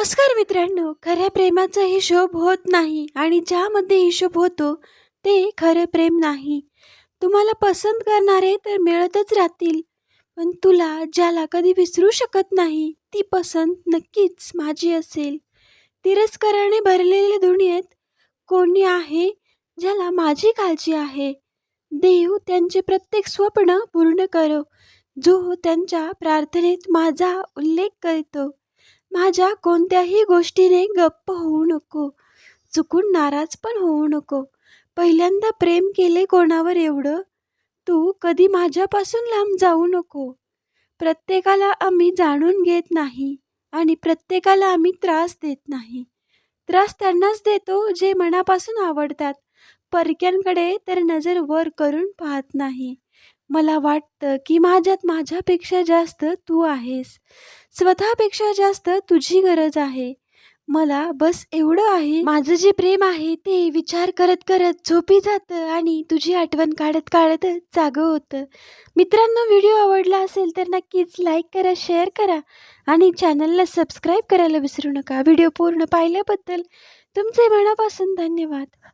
नमस्कार मित्रांनो खऱ्या प्रेमाचा हिशोब होत नाही आणि ज्यामध्ये हिशोब होतो ते खरं प्रेम नाही. तुम्हाला पसंत करणारे तर मिळतच राहतील पण तुला ज्याला कधी विसरू शकत नाही ती पसंत नक्कीच माझी असेल. तिरस्काराने भरलेल्या दुनियेत कोणी आहे ज्याला माझी काळजी आहे? देव त्यांचे प्रत्येक स्वप्न पूर्ण करो जो त्यांच्या प्रार्थनेत माझा उल्लेख करतो. माझ्या कोणत्याही गोष्टीने गप्प होऊ नको. चुकून नाराज पण होऊ नको. पहिल्यांदा प्रेम केले कोणावर एवढं? तू कधी माझ्यापासून लांब जाऊ नको. प्रत्येकाला आम्ही जाणून घेत नाही आणि प्रत्येकाला आम्ही त्रास देत नाही. त्रास त्यांनाच देतो जे मनापासून आवडतात. परक्यांकडे तर नजर वर करून पाहत नाही. मला वाटतं की माझ्यात माझ्यापेक्षा जास्त तू आहेस. स्वतःपेक्षा जास्त तुझी गरज आहे. मला बस एवढं आहे. माझं जे प्रेम आहे ते विचार करत करत झोपी जातं आणि तुझी आठवण काढत काढत जागं होतं. मित्रांनो व्हिडिओ आवडला असेल तर नक्कीच लाईक करा शेअर करा आणि चॅनलला सबस्क्राईब करायला विसरू नका. व्हिडिओ पूर्ण पाहिल्याबद्दल तुमचे मनापासून धन्यवाद.